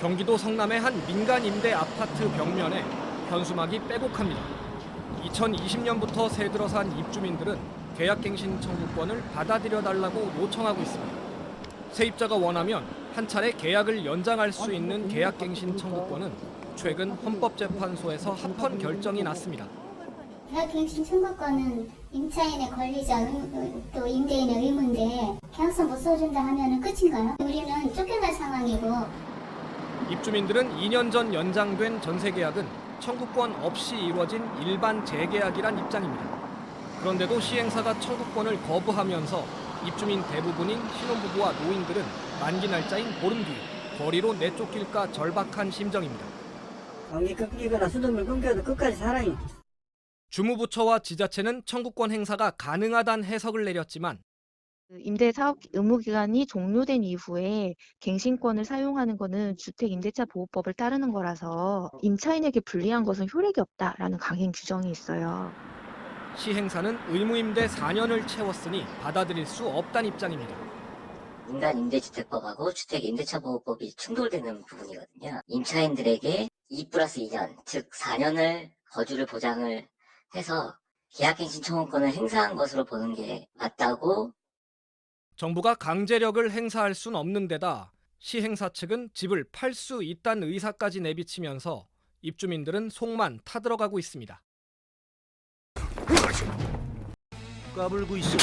경기도 성남의 한 민간 임대 아파트 벽면에 현수막이 빼곡합니다. 2020년부터 새 들어 산 입주민들은 계약갱신 청구권을 받아들여 달라고 요청하고 있습니다. 세입자가 원하면 한 차례 계약을 연장할 수 있는 계약갱신 청구권은 최근 헌법재판소에서 합헌 결정이 났습니다. 계약갱신 청구권은 임차인의 권리자 의- 또 임대인의 의무인데 계약서 못 써준다 하면 끝인가요? 우리는 쫓겨날 상황이고 입주민들은 2년 전 연장된 전세 계약은 청구권 없이 이루어진 일반 재계약이란 입장입니다. 그런데도 시행사가 청구권을 거부하면서 입주민 대부분인 신혼부부와 노인들은 만기 날짜인 보름 뒤 거리로 내쫓길까 절박한 심정입니다. 관계 끊기거나 수돗물 끊겨도 끝까지 사랑이 주무부처와 지자체는 청구권 행사가 가능하단 해석을 내렸지만 그 임대 사업 의무 기간이 종료된 이후에 갱신권을 사용하는 것은 주택 임대차 보호법을 따르는 거라서 임차인에게 불리한 것은 효력이 없다라는 강행 규정이 있어요. 시행사는 의무임대 4년을 채웠으니 받아들일 수 없단 입장입니다. 민간 임대주택법하고 주택 임대차 보호법이 충돌되는 부분이거든요. 임차인들에게 2 플러스 2년, 즉 4년을 거주를 보장을 해서 계약갱신 청구권을 행사한 것으로 보는 게 맞다고 정부가 강제력을 행사할 순 없는 데다 시행사 측은 집을 팔 수 있다는 의사까지 내비치면서 입주민들은 속만 타들어가고 있습니다. 까불고 있어.